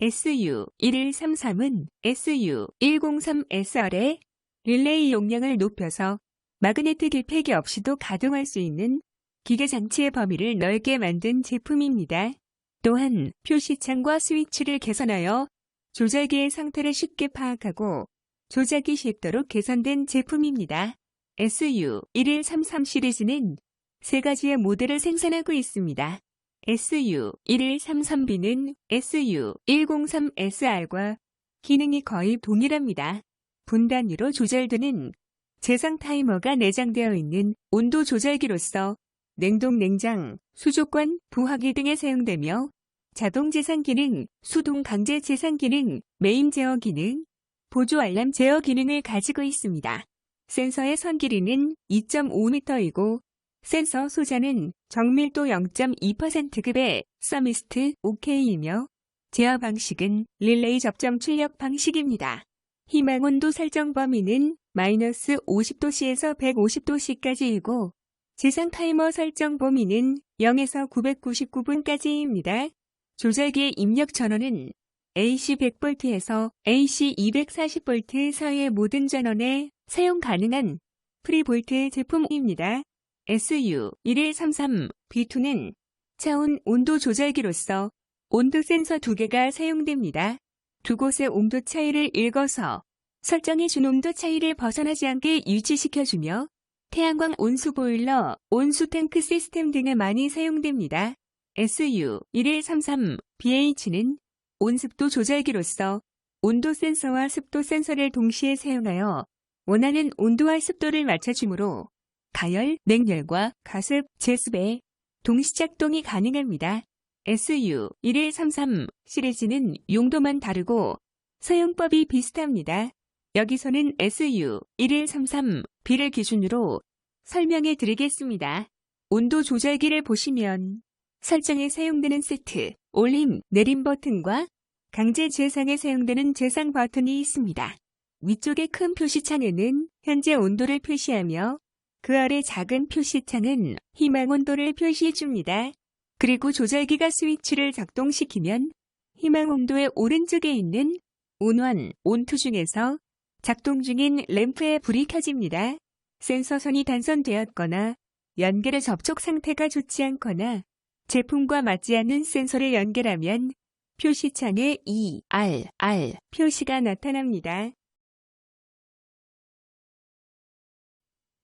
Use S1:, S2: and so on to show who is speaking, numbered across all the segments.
S1: SU1133은 SU103SR의 릴레이 용량을 높여서 마그네틱 일팩이 없이도 가동할 수 있는 기계 장치의 범위를 넓게 만든 제품입니다. 또한 표시창과 스위치를 개선하여 조절기의 상태를 쉽게 파악하고 조작이 쉽도록 개선된 제품입니다. SU1133 시리즈는 세 가지의 모델을 생산하고 있습니다. SU1133B는 SU103SR과 기능이 거의 동일합니다. 분단위로 조절되는 재상 타이머가 내장되어 있는 온도 조절기로서 냉동 냉장, 수족관, 부화기 등에 사용되며 자동 재상 기능, 수동 강제 재상 기능, 메인 제어 기능, 보조 알람 제어 기능을 가지고 있습니다. 센서의 선 길이는 2.5m이고 센서 소자는 정밀도 0.2%급의 서미스트 OK이며 제어 방식은 릴레이 접점 출력 방식입니다. 희망 온도 설정 범위는 마이너스 50도씨에서 150도씨까지이고 지상 타이머 설정 범위는 0에서 999분까지입니다. 조절기의 입력 전원은 AC 100V에서 AC 240V 사이의 모든 전원에 사용 가능한 프리볼트 제품입니다. SU1133 B2는 차온 온도 조절기로서 온도 센서 두 개가 사용됩니다. 두 곳의 온도 차이를 읽어서 설정해준 온도 차이를 벗어나지 않게 유지시켜주며 태양광 온수 보일러, 온수 탱크 시스템 등에 많이 사용됩니다. SU1133 BH는 온습도 조절기로서 온도 센서와 습도 센서를 동시에 사용하여 원하는 온도와 습도를 맞춰주므로 가열, 냉열과 가습, 제습에 동시작동이 가능합니다. SU1133 시리즈는 용도만 다르고 사용법이 비슷합니다. 여기서는 SU1133B를 기준으로 설명해 드리겠습니다. 온도 조절기를 보시면 설정에 사용되는 세트, 올림, 내림 버튼과 강제 재상에 사용되는 재상 버튼이 있습니다. 위쪽의 큰 표시창에는 현재 온도를 표시하며 그 아래 작은 표시창은 희망 온도를 표시해 줍니다. 그리고 조절기가 스위치를 작동시키면 희망 온도의 오른쪽에 있는 온원, 온투 중에서 작동 중인 램프의 불이 켜집니다. 센서선이 단선되었거나 연결의 접촉 상태가 좋지 않거나 제품과 맞지 않는 센서를 연결하면 표시창에 E, R, R 표시가 나타납니다.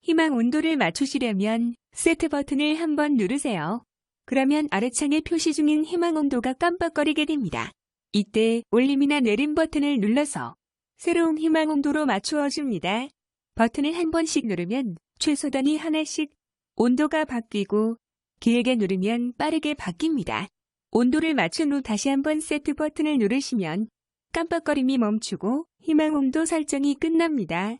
S1: 희망 온도를 맞추시려면 세트 버튼을 한번 누르세요. 그러면 아래창에 표시 중인 희망 온도가 깜빡거리게 됩니다. 이때 올림이나 내림 버튼을 눌러서 새로운 희망 온도로 맞추어 줍니다. 버튼을 한 번씩 누르면 최소 단위 하나씩 온도가 바뀌고 길게 누르면 빠르게 바뀝니다. 온도를 맞춘 후 다시 한번 세트 버튼을 누르시면 깜빡거림이 멈추고 희망 온도 설정이 끝납니다.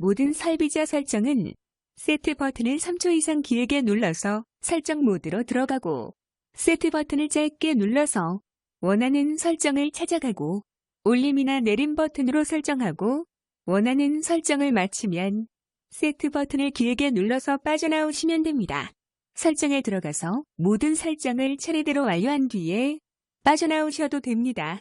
S1: 모든 설비자 설정은 세트 버튼을 3초 이상 길게 눌러서 설정 모드로 들어가고 세트 버튼을 짧게 눌러서 원하는 설정을 찾아가고 올림이나 내림 버튼으로 설정하고 원하는 설정을 마치면 세트 버튼을 길게 눌러서 빠져나오시면 됩니다. 설정에 들어가서 모든 설정을 차례대로 완료한 뒤에 빠져나오셔도 됩니다.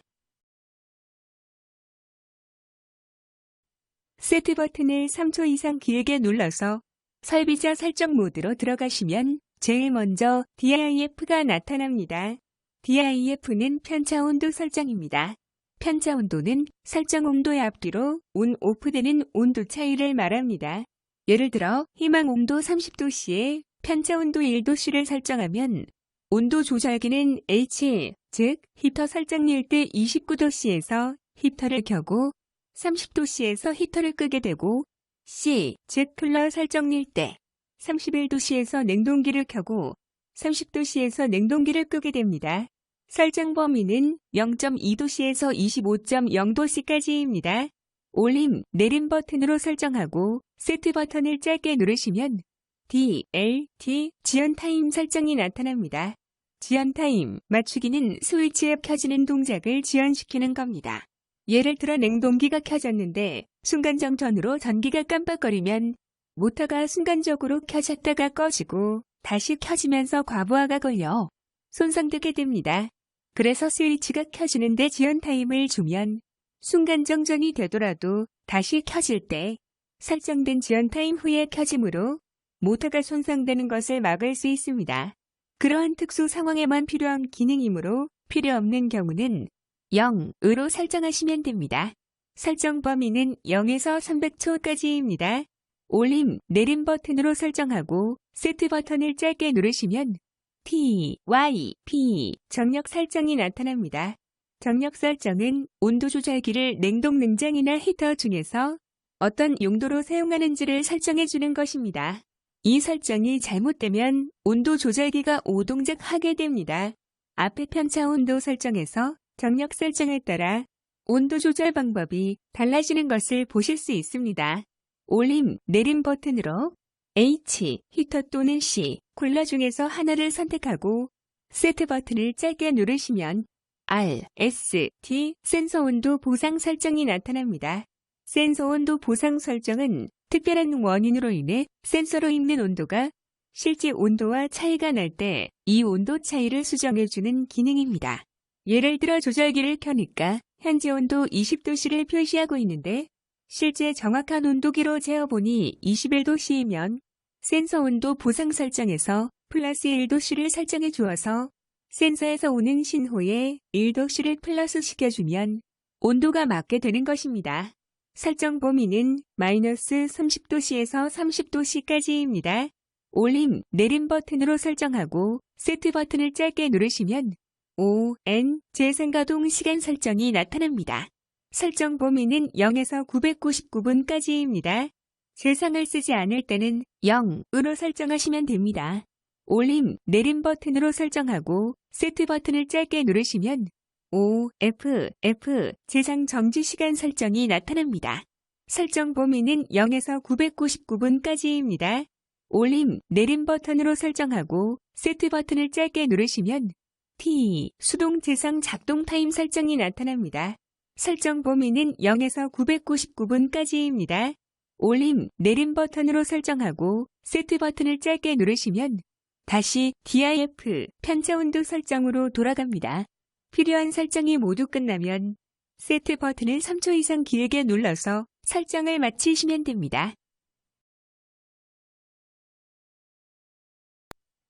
S1: 세트 버튼을 3초 이상 길게 눌러서 설비자 설정 모드로 들어가시면 제일 먼저 DIF가 나타납니다. DIF는 편차 온도 설정입니다. 편차 온도는 설정 온도의 앞뒤로 온, 오프되는 온도 차이를 말합니다. 예를 들어 희망 온도 30도씨에 편차 온도 1도씨를 설정하면 온도 조절기는 H, 즉 히터 설정일 때 29도씨에서 히터를 켜고 30도씨에서 히터를 끄게 되고 C, 즉 쿨러 설정일 때 31도씨에서 냉동기를 켜고 30도씨에서 냉동기를 끄게 됩니다. 설정 범위는 0.2도씨에서 25.0도씨까지입니다. 올림, 내림 버튼으로 설정하고 세트 버튼을 짧게 누르시면 D, L, T, 지연 타임 설정이 나타납니다. 지연 타임, 맞추기는 스위치에 켜지는 동작을 지연시키는 겁니다. 예를 들어 냉동기가 켜졌는데 순간정 전으로 전기가 깜빡거리면 모터가 순간적으로 켜졌다가 꺼지고 다시 켜지면서 과부하가 걸려 손상되게 됩니다. 그래서 스위치가 켜지는데 지연 타임을 주면 순간 정전이 되더라도 다시 켜질 때 설정된 지연 타임 후에 켜짐으로 모터가 손상되는 것을 막을 수 있습니다. 그러한 특수 상황에만 필요한 기능이므로 필요 없는 경우는 0으로 설정하시면 됩니다. 설정 범위는 0에서 300초까지입니다. 올림, 내림 버튼으로 설정하고 세트 버튼을 짧게 누르시면 T, Y, P 정력 설정이 나타납니다. 정력 설정은 온도 조절기를 냉동 냉장이나 히터 중에서 어떤 용도로 사용하는지를 설정해 주는 것입니다. 이 설정이 잘못되면 온도 조절기가 오동작하게 됩니다. 앞에 편차 온도 설정에서 정력 설정에 따라 온도 조절 방법이 달라지는 것을 보실 수 있습니다. 올림, 내림 버튼으로 H, 히터 또는 C, 쿨러 중에서 하나를 선택하고 세트 버튼을 짧게 누르시면 R, S, T 센서 온도 보상 설정이 나타납니다. 센서 온도 보상 설정은 특별한 원인으로 인해 센서로 읽는 온도가 실제 온도와 차이가 날 때 이 온도 차이를 수정해주는 기능입니다. 예를 들어 조절기를 켜니까 현재 온도 20도씨를 표시하고 있는데 실제 정확한 온도기로 재어보니 21도씨이면 센서 온도 보상 설정에서 플러스 1도씨를 설정해 주어서 센서에서 오는 신호에 1도씨를 플러스 시켜주면 온도가 맞게 되는 것입니다. 설정 범위는 마이너스 30도씨에서 30도씨까지입니다. 올림, 내림 버튼으로 설정하고 세트 버튼을 짧게 누르시면 O, N, 재생가동 시간 설정이 나타납니다. 설정 범위는 0에서 999분까지입니다. 재상을 쓰지 않을 때는 0으로 설정하시면 됩니다. 올림, 내림 버튼으로 설정하고 세트 버튼을 짧게 누르시면 O, F, F 재상 정지 시간 설정이 나타납니다. 설정 범위는 0에서 999분까지입니다. 올림, 내림 버튼으로 설정하고 세트 버튼을 짧게 누르시면 T, 수동 재상 작동 타임 설정이 나타납니다. 설정 범위는 0에서 999분까지입니다. 올림, 내림 버튼으로 설정하고 세트 버튼을 짧게 누르시면 다시 DIF 편차 온도 설정으로 돌아갑니다. 필요한 설정이 모두 끝나면 세트 버튼을 3초 이상 길게 눌러서 설정을 마치시면 됩니다.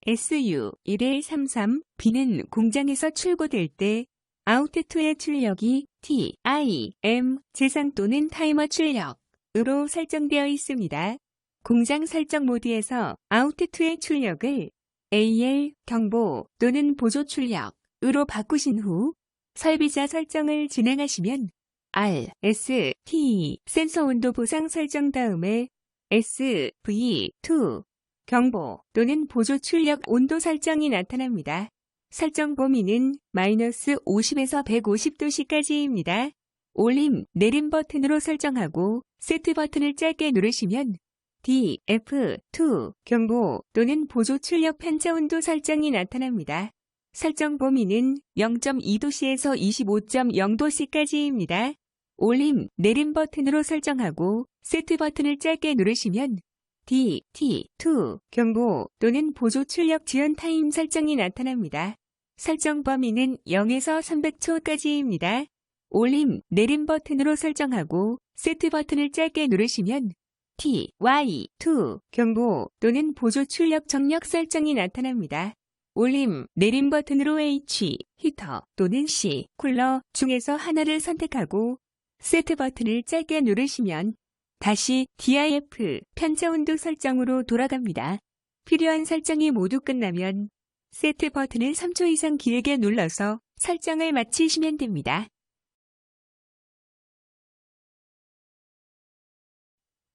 S1: SU1133B는 공장에서 출고될 때 아우트2의 출력이 T, I, M, 재상 또는 타이머 출력으로 설정되어 있습니다. 공장 설정 모드에서 아우트2의 출력을 AL, 경보 또는 보조 출력으로 바꾸신 후 설비자 설정을 진행하시면 R, S, T 센서 온도 보상 설정 다음에 S, V, 2 경보 또는 보조 출력 온도 설정이 나타납니다. 설정 범위는 마이너스 50에서 150도씨까지입니다. 올림, 내림 버튼으로 설정하고 세트 버튼을 짧게 누르시면 D, F, 2 경보 또는 보조 출력 편차 온도 설정이 나타납니다. 설정 범위는 0.2도씨에서 25.0도씨까지입니다. 올림, 내림 버튼으로 설정하고 세트 버튼을 짧게 누르시면 D, T, 2 경보 또는 보조 출력 지연 타임 설정이 나타납니다. 설정 범위는 0에서 300초까지입니다. 올림, 내림 버튼으로 설정하고 세트 버튼을 짧게 누르시면 T, Y, 2 경보 또는 보조 출력 정력 설정이 나타납니다. 올림, 내림 버튼으로 H, 히터 또는 C, 쿨러 중에서 하나를 선택하고 세트 버튼을 짧게 누르시면 다시 DIF 편차 온도 설정으로 돌아갑니다. 필요한 설정이 모두 끝나면 세트 버튼을 3초 이상 길게 눌러서 설정을 마치시면 됩니다.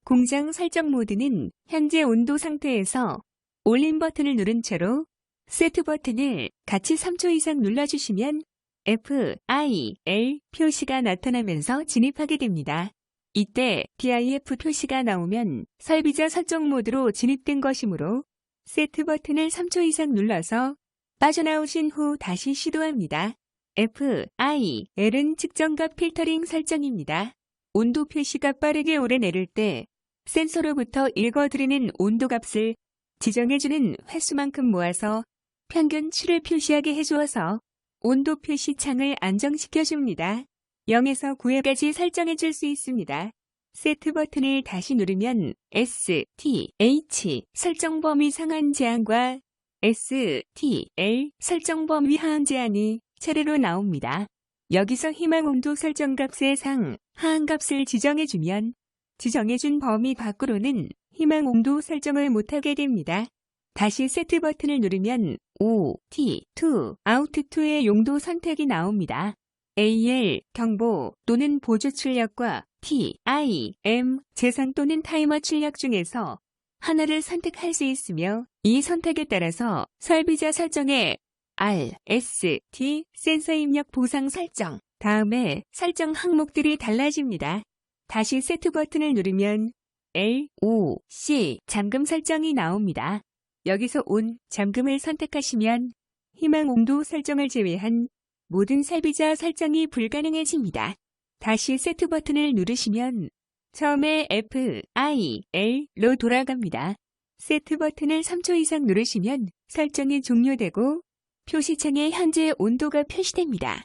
S1: 공장 설정 모드는 현재 온도 상태에서 올림 버튼을 누른 채로 세트 버튼을 같이 3초 이상 눌러주시면 F, I, L 표시가 나타나면서 진입하게 됩니다. 이때 DIF 표시가 나오면 설비자 설정 모드로 진입된 것이므로 세트 버튼을 3초 이상 눌러서 빠져나오신 후 다시 시도합니다. F, I, L은 측정값 필터링 설정입니다. 온도 표시가 빠르게 오래내릴 때 센서로부터 읽어드리는 온도 값을 지정해주는 횟수만큼 모아서 평균치를 표시하게 해주어서 온도 표시 창을 안정시켜줍니다. 0에서 9회까지 설정해 줄 수 있습니다. 세트 버튼을 다시 누르면 S, T, H 설정 범위 상한 제한과 S, T, L 설정 범위 하한 제한이 차례로 나옵니다. 여기서 희망 온도 설정 값의 상, 하한 값을 지정해주면 지정해준 범위 밖으로는 희망 온도 설정을 못하게 됩니다. 다시 세트 버튼을 누르면 O, T, to, out to의 용도 선택이 나옵니다. AL, 경보 또는 보조 출력과 T, I, M, 재상 또는 타이머 출력 중에서 하나를 선택할 수 있으며 이 선택에 따라서 설비자 설정에 R, S, T 센서 입력 보상 설정 다음에 설정 항목들이 달라집니다. 다시 세트 버튼을 누르면 L, O, C 잠금 설정이 나옵니다. 여기서 온 잠금을 선택하시면 희망 온도 설정을 제외한 모든 설비자 설정이 불가능해집니다. 다시 세트 버튼을 누르시면 처음에 F, I, L로 돌아갑니다. 세트 버튼을 3초 이상 누르시면 설정이 종료되고 표시창에 현재 온도가 표시됩니다.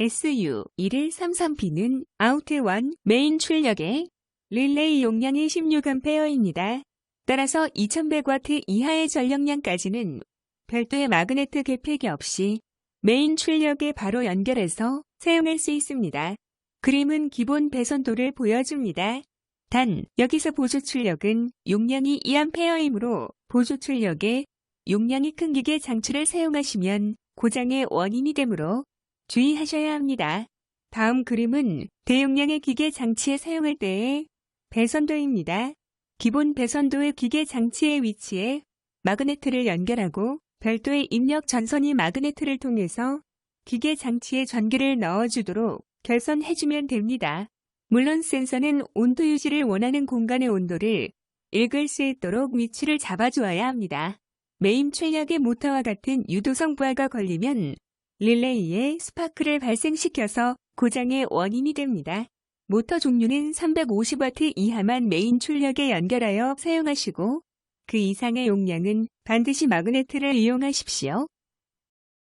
S1: SU 1133B는 아우트 1 메인 출력에 릴레이 용량이 16A입니다. 따라서 2100W 이하의 전력량까지는 별도의 마그네트 개폐기 없이 메인 출력에 바로 연결해서 사용할 수 있습니다. 그림은 기본 배선도를 보여줍니다. 단, 여기서 보조 출력은 용량이 2A이므로 보조 출력에 용량이 큰 기계 장치를 사용하시면 고장의 원인이 되므로 주의하셔야 합니다. 다음 그림은 대용량의 기계 장치에 사용할 때의 배선도입니다. 기본 배선도의 기계 장치의 위치에 마그네트를 연결하고 별도의 입력 전선이 마그네트를 통해서 기계 장치에 전기를 넣어주도록 결선해주면 됩니다. 물론 센서는 온도 유지를 원하는 공간의 온도를 읽을 수 있도록 위치를 잡아주어야 합니다. 메인 출력의 모터와 같은 유도성 부하가 걸리면 릴레이에 스파크를 발생시켜서 고장의 원인이 됩니다. 모터 종류는 350W 이하만 메인 출력에 연결하여 사용하시고 그 이상의 용량은 반드시 마그네트를 이용하십시오.